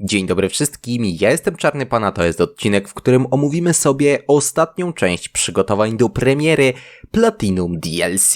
Dzień dobry wszystkim, ja jestem Czarny Pana, to jest odcinek, w którym omówimy sobie ostatnią część przygotowań do premiery Platinum DLC.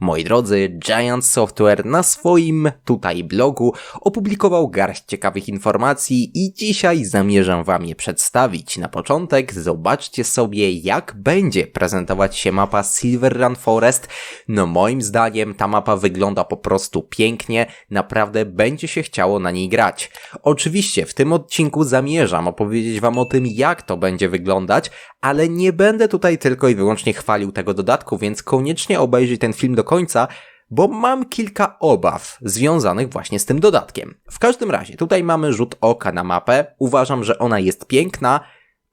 Moi drodzy, Giant Software na swoim tutaj blogu opublikował garść ciekawych informacji i dzisiaj zamierzam wam je przedstawić. Na początek zobaczcie sobie jak będzie prezentować się mapa Silver Run Forest. No moim zdaniem ta mapa wygląda po prostu pięknie, naprawdę będzie się chciało na niej grać. Oczywiście w tym odcinku zamierzam opowiedzieć wam o tym jak to będzie wyglądać, ale nie będę tutaj tylko i wyłącznie chwalił tego dodatku, więc koniecznie obejrzyj ten film do końca, bo mam kilka obaw związanych właśnie z tym dodatkiem. W każdym razie, tutaj mamy rzut oka na mapę. Uważam, że ona jest piękna,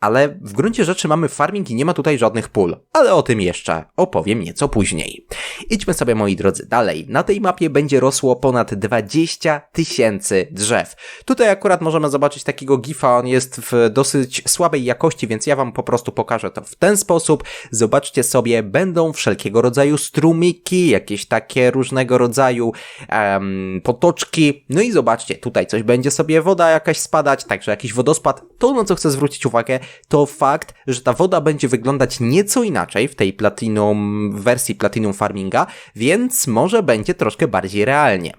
ale w gruncie rzeczy mamy farming i nie ma tutaj żadnych pól. Ale o tym jeszcze opowiem nieco później. Idźmy sobie moi drodzy dalej. Na tej mapie będzie rosło ponad 20 tysięcy drzew. Tutaj akurat możemy zobaczyć takiego gifa, on jest w dosyć słabej jakości, więc ja wam po prostu pokażę to w ten sposób. Zobaczcie sobie, będą wszelkiego rodzaju strumiki, jakieś takie różnego rodzaju um, potoczki. No i zobaczcie, tutaj coś będzie sobie woda jakaś spadać, także jakiś wodospad. To na co chcę zwrócić uwagę, to fakt, że ta woda będzie wyglądać nieco inaczej w tej Platinum, wersji Platinum Farminga, więc może będzie troszkę bardziej realnie.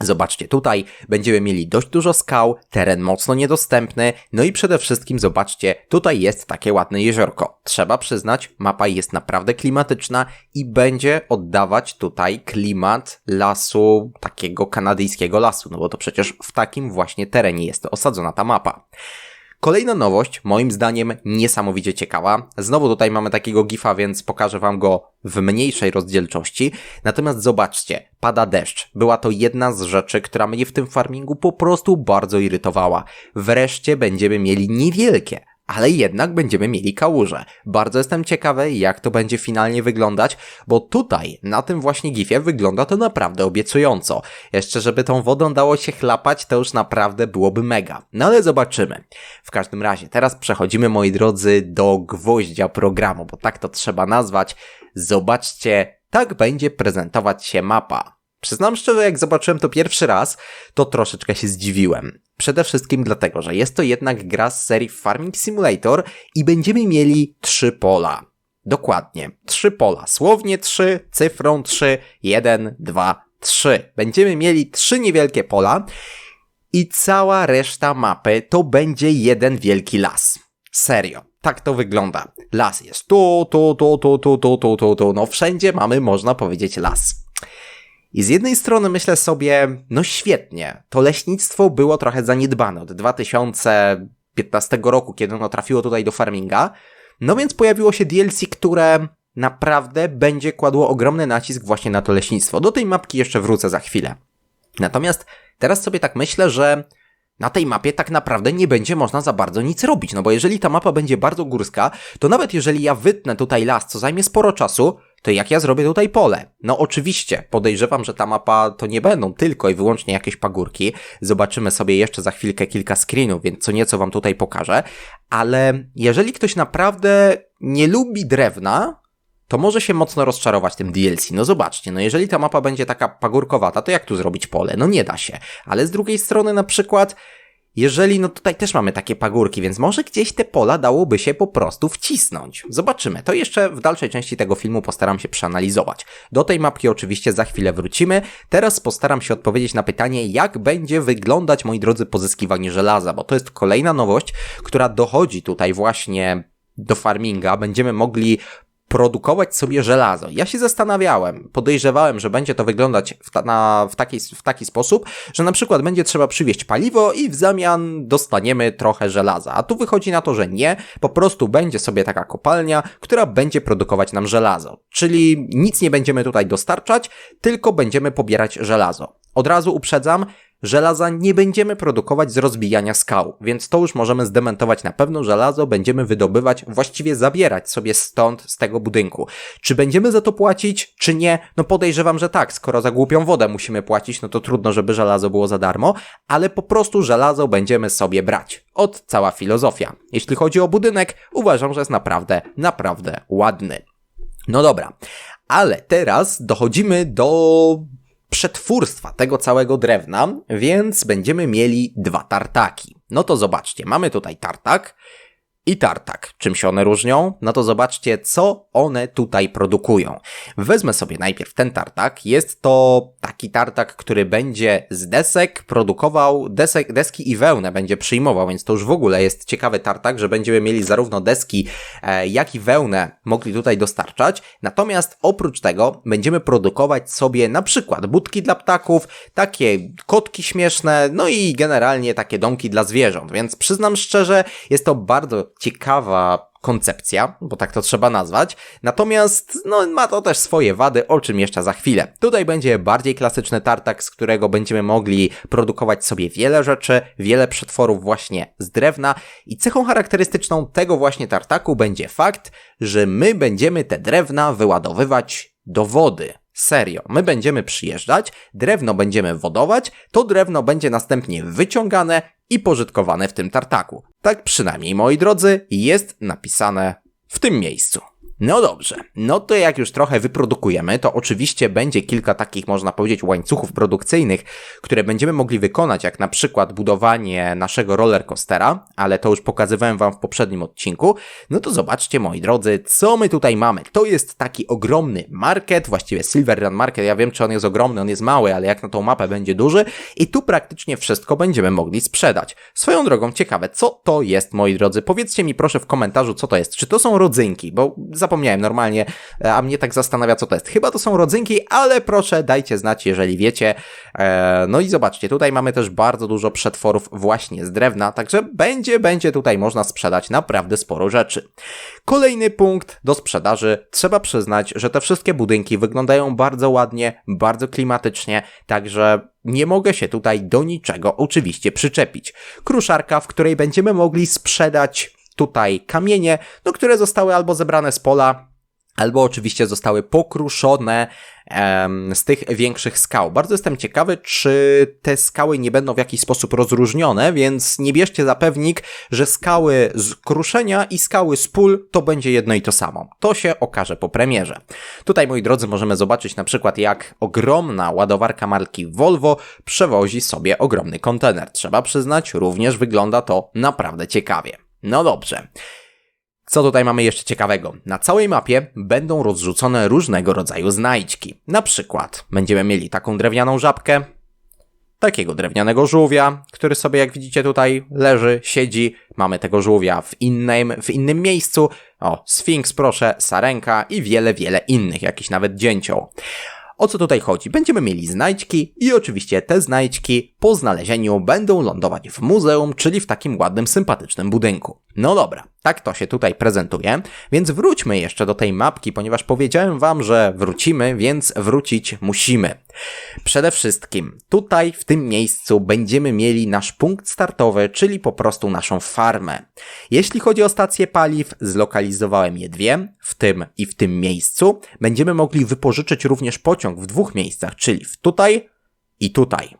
Zobaczcie, tutaj będziemy mieli dość dużo skał, teren mocno niedostępny, no i przede wszystkim zobaczcie, tutaj jest takie ładne jeziorko. Trzeba przyznać, mapa jest naprawdę klimatyczna i będzie oddawać tutaj klimat lasu, takiego kanadyjskiego lasu, no bo to przecież w takim właśnie terenie jest osadzona ta mapa. Kolejna nowość, moim zdaniem niesamowicie ciekawa. Znowu tutaj mamy takiego gifa, więc pokażę wam go w mniejszej rozdzielczości. Natomiast zobaczcie, pada deszcz. Była to jedna z rzeczy, która mnie w tym farmingu po prostu bardzo irytowała. Wreszcie będziemy mieli niewielkie, ale jednak będziemy mieli kałuże. Bardzo jestem ciekawy, jak to będzie finalnie wyglądać, bo tutaj, na tym właśnie gifie, wygląda to naprawdę obiecująco. Jeszcze, żeby tą wodą dało się chlapać, to już naprawdę byłoby mega. No ale zobaczymy. W każdym razie, teraz przechodzimy, moi drodzy, do gwoździa programu, bo tak to trzeba nazwać. Zobaczcie, tak będzie prezentować się mapa. Przyznam szczerze, jak zobaczyłem to pierwszy raz, to troszeczkę się zdziwiłem. Przede wszystkim dlatego, że jest to jednak gra z serii Farming Simulator i będziemy mieli trzy pola. Dokładnie, trzy pola. Słownie trzy, cyfrą trzy, jeden, dwa, trzy. Będziemy mieli trzy niewielkie pola i cała reszta mapy to będzie jeden wielki las. Serio. Tak to wygląda. Las jest tu, tu, tu, tu, tu, tu, tu, tu, tu. No wszędzie mamy, można powiedzieć, las. I z jednej strony myślę sobie, no świetnie, to leśnictwo było trochę zaniedbane od 2015 roku, kiedy ono trafiło tutaj do farminga, no więc pojawiło się DLC, które naprawdę będzie kładło ogromny nacisk właśnie na to leśnictwo. Do tej mapki jeszcze wrócę za chwilę. Natomiast teraz sobie tak myślę, że na tej mapie tak naprawdę nie będzie można za bardzo nic robić, no bo jeżeli ta mapa będzie bardzo górska, to nawet jeżeli ja wytnę tutaj las, co zajmie sporo czasu, to jak ja zrobię tutaj pole? No oczywiście, podejrzewam, że ta mapa to nie będą tylko i wyłącznie jakieś pagórki. Zobaczymy sobie jeszcze za chwilkę kilka screenów, więc co nieco wam tutaj pokażę. Ale jeżeli ktoś naprawdę nie lubi drewna, to może się mocno rozczarować tym DLC. No zobaczcie, no jeżeli ta mapa będzie taka pagórkowata, to jak tu zrobić pole? No nie da się. Ale z drugiej strony na przykład jeżeli, no tutaj też mamy takie pagórki, więc może gdzieś te pola dałoby się po prostu wcisnąć. Zobaczymy. To jeszcze w dalszej części tego filmu postaram się przeanalizować. Do tej mapki oczywiście za chwilę wrócimy. Teraz postaram się odpowiedzieć na pytanie, jak będzie wyglądać, moi drodzy, pozyskiwanie żelaza, bo to jest kolejna nowość, która dochodzi tutaj właśnie do farminga. Będziemy mogli produkować sobie żelazo. Ja się zastanawiałem, podejrzewałem, że będzie to wyglądać w, ta, na, w, taki, w taki sposób, że na przykład będzie trzeba przywieźć paliwo i w zamian dostaniemy trochę żelaza. A tu wychodzi na to, że nie, po prostu będzie sobie taka kopalnia, która będzie produkować nam żelazo. Czyli nic nie będziemy tutaj dostarczać, tylko będziemy pobierać żelazo. Od razu uprzedzam, Żelaza nie będziemy produkować z rozbijania skał, więc to już możemy zdementować na pewno. Żelazo będziemy wydobywać, właściwie zabierać sobie stąd, z tego budynku. Czy będziemy za to płacić, czy nie? No podejrzewam, że tak. Skoro za głupią wodę musimy płacić, no to trudno, żeby żelazo było za darmo, ale po prostu żelazo będziemy sobie brać. Od cała filozofia. Jeśli chodzi o budynek, uważam, że jest naprawdę, naprawdę ładny. No dobra, ale teraz dochodzimy do przetwórstwa tego całego drewna, więc będziemy mieli dwa tartaki. No to zobaczcie, mamy tutaj tartak, i tartak. Czym się one różnią? No to zobaczcie, co one tutaj produkują. Wezmę sobie najpierw ten tartak. Jest to taki tartak, który będzie z desek produkował desek, deski i wełnę będzie przyjmował, więc to już w ogóle jest ciekawy tartak, że będziemy mieli zarówno deski, e, jak i wełnę mogli tutaj dostarczać. Natomiast oprócz tego będziemy produkować sobie na przykład budki dla ptaków, takie kotki śmieszne, no i generalnie takie domki dla zwierząt, więc przyznam szczerze, jest to bardzo ciekawa koncepcja, bo tak to trzeba nazwać. Natomiast, no, ma to też swoje wady, o czym jeszcze za chwilę. Tutaj będzie bardziej klasyczny tartak, z którego będziemy mogli produkować sobie wiele rzeczy, wiele przetworów właśnie z drewna i cechą charakterystyczną tego właśnie tartaku będzie fakt, że my będziemy te drewna wyładowywać do wody. Serio, my będziemy przyjeżdżać, drewno będziemy wodować, to drewno będzie następnie wyciągane i pożytkowane w tym tartaku. Tak przynajmniej, moi drodzy, jest napisane w tym miejscu. No dobrze, no to jak już trochę wyprodukujemy, to oczywiście będzie kilka takich, można powiedzieć, łańcuchów produkcyjnych, które będziemy mogli wykonać, jak na przykład budowanie naszego rollercoastera, ale to już pokazywałem wam w poprzednim odcinku. No to zobaczcie, moi drodzy, co my tutaj mamy. To jest taki ogromny market, właściwie Silver Run Market, ja wiem, czy on jest ogromny, on jest mały, ale jak na tą mapę będzie duży i tu praktycznie wszystko będziemy mogli sprzedać. Swoją drogą, ciekawe, co to jest, moi drodzy? Powiedzcie mi proszę w komentarzu, co to jest. Czy to są rodzynki, bo zapomniałem normalnie, e, a mnie tak zastanawia, co to jest. Chyba to są rodzynki, ale proszę dajcie znać, jeżeli wiecie. E, no i zobaczcie, tutaj mamy też bardzo dużo przetworów właśnie z drewna, także będzie, będzie tutaj można sprzedać naprawdę sporo rzeczy. Kolejny punkt do sprzedaży. Trzeba przyznać, że te wszystkie budynki wyglądają bardzo ładnie, bardzo klimatycznie, także nie mogę się tutaj do niczego oczywiście przyczepić. Kruszarka, w której będziemy mogli sprzedać tutaj kamienie, no, które zostały albo zebrane z pola, albo oczywiście zostały pokruszone em, z tych większych skał. Bardzo jestem ciekawy, czy te skały nie będą w jakiś sposób rozróżnione, więc nie bierzcie za pewnik, że skały z kruszenia i skały z pól to będzie jedno i to samo. To się okaże po premierze. Tutaj, moi drodzy, możemy zobaczyć na przykład, jak ogromna ładowarka marki Volvo przewozi sobie ogromny kontener. Trzeba przyznać, również wygląda to naprawdę ciekawie. No dobrze. Co tutaj mamy jeszcze ciekawego? Na całej mapie będą rozrzucone różnego rodzaju znajdźki. Na przykład będziemy mieli taką drewnianą żabkę, takiego drewnianego żółwia, który sobie jak widzicie tutaj leży, siedzi. Mamy tego żółwia w innym, w innym miejscu. O, Sfinks proszę, Sarenka i wiele, wiele innych, jakiś nawet dzięcioł. O co tutaj chodzi? Będziemy mieli znajdźki i oczywiście te znajdźki po znalezieniu będą lądować w muzeum, czyli w takim ładnym, sympatycznym budynku. No dobra, tak to się tutaj prezentuje, więc wróćmy jeszcze do tej mapki, ponieważ powiedziałem wam, że wrócimy, więc wrócić musimy. Przede wszystkim tutaj w tym miejscu będziemy mieli nasz punkt startowy, czyli po prostu naszą farmę. Jeśli chodzi o stację paliw, zlokalizowałem je dwie, w tym i w tym miejscu. Będziemy mogli wypożyczyć również pociąg w dwóch miejscach, czyli w tutaj i tutaj.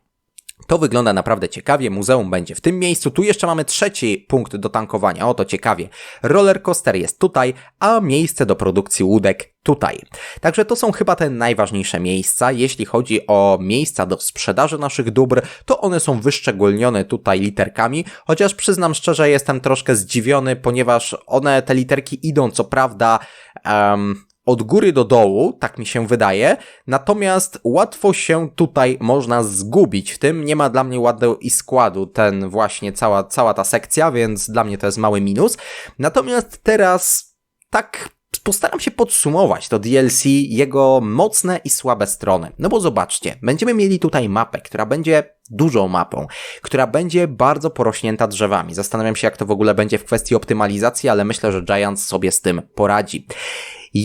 To wygląda naprawdę ciekawie. Muzeum będzie w tym miejscu. Tu jeszcze mamy trzeci punkt do tankowania. Oto ciekawie. Roller coaster jest tutaj, a miejsce do produkcji łódek tutaj. Także to są chyba te najważniejsze miejsca. Jeśli chodzi o miejsca do sprzedaży naszych dóbr, to one są wyszczególnione tutaj literkami, chociaż przyznam szczerze, jestem troszkę zdziwiony, ponieważ one, te literki idą co prawda um, od góry do dołu, tak mi się wydaje, natomiast łatwo się tutaj można zgubić. W tym nie ma dla mnie ładnego i składu ten właśnie cała, cała ta sekcja, więc dla mnie to jest mały minus. Natomiast teraz tak postaram się podsumować to DLC, jego mocne i słabe strony. No bo zobaczcie, będziemy mieli tutaj mapę, która będzie dużą mapą, która będzie bardzo porośnięta drzewami. Zastanawiam się, jak to w ogóle będzie w kwestii optymalizacji, ale myślę, że Giants sobie z tym poradzi.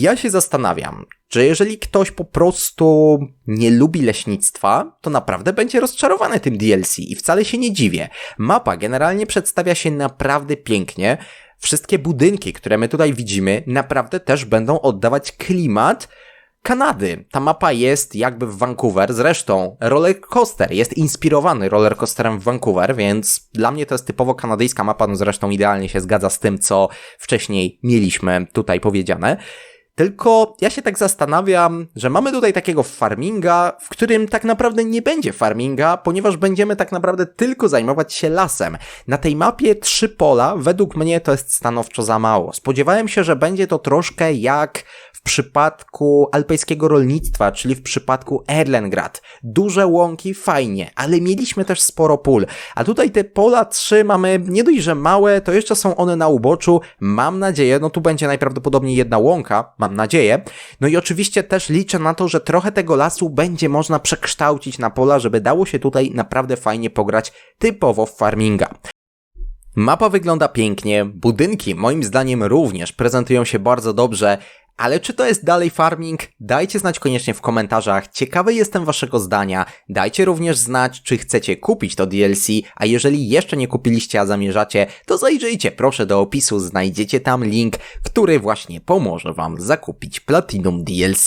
Ja się zastanawiam, że jeżeli ktoś po prostu nie lubi leśnictwa, to naprawdę będzie rozczarowany tym DLC i wcale się nie dziwię. Mapa generalnie przedstawia się naprawdę pięknie. Wszystkie budynki, które my tutaj widzimy, naprawdę też będą oddawać klimat Kanady. Ta mapa jest jakby w Vancouver. Zresztą roller coaster jest inspirowany roller coasterem w Vancouver, więc dla mnie to jest typowo kanadyjska mapa. No zresztą idealnie się zgadza z tym, co wcześniej mieliśmy tutaj powiedziane. Tylko ja się tak zastanawiam, że mamy tutaj takiego farminga, w którym tak naprawdę nie będzie farminga, ponieważ będziemy tak naprawdę tylko zajmować się lasem. Na tej mapie trzy pola, według mnie to jest stanowczo za mało. Spodziewałem się, że będzie to troszkę jak w przypadku alpejskiego rolnictwa, czyli w przypadku Erlengrad. Duże łąki, fajnie, ale mieliśmy też sporo pól. A tutaj te pola trzy mamy nie dość, że małe, to jeszcze są one na uboczu. Mam nadzieję, no tu będzie najprawdopodobniej jedna łąka, mam nadzieję. No i oczywiście też liczę na to, że trochę tego lasu będzie można przekształcić na pola, żeby dało się tutaj naprawdę fajnie pograć typowo w farminga. Mapa wygląda pięknie, budynki moim zdaniem również prezentują się bardzo dobrze, ale czy to jest dalej farming? Dajcie znać koniecznie w komentarzach. Ciekawy jestem waszego zdania. Dajcie również znać, czy chcecie kupić to DLC, a jeżeli jeszcze nie kupiliście, a zamierzacie, to zajrzyjcie proszę do opisu, znajdziecie tam link, który właśnie pomoże wam zakupić Platinum DLC.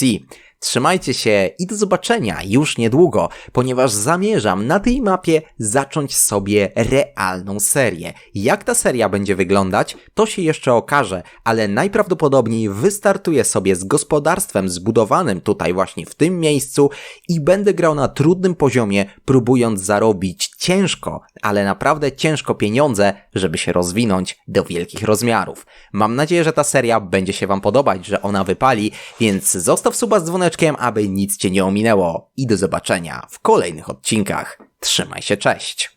Trzymajcie się i do zobaczenia już niedługo, ponieważ zamierzam na tej mapie zacząć sobie realną serię. Jak ta seria będzie wyglądać, to się jeszcze okaże, ale najprawdopodobniej wystartuję sobie z gospodarstwem zbudowanym tutaj właśnie w tym miejscu i będę grał na trudnym poziomie, próbując zarobić ciężko, ale naprawdę ciężko pieniądze, żeby się rozwinąć do wielkich rozmiarów. Mam nadzieję, że ta seria będzie się Wam podobać, że ona wypali, więc zostaw suba z dzwoneczkiem, aby nic Cię nie ominęło i do zobaczenia w kolejnych odcinkach. Trzymaj się, cześć!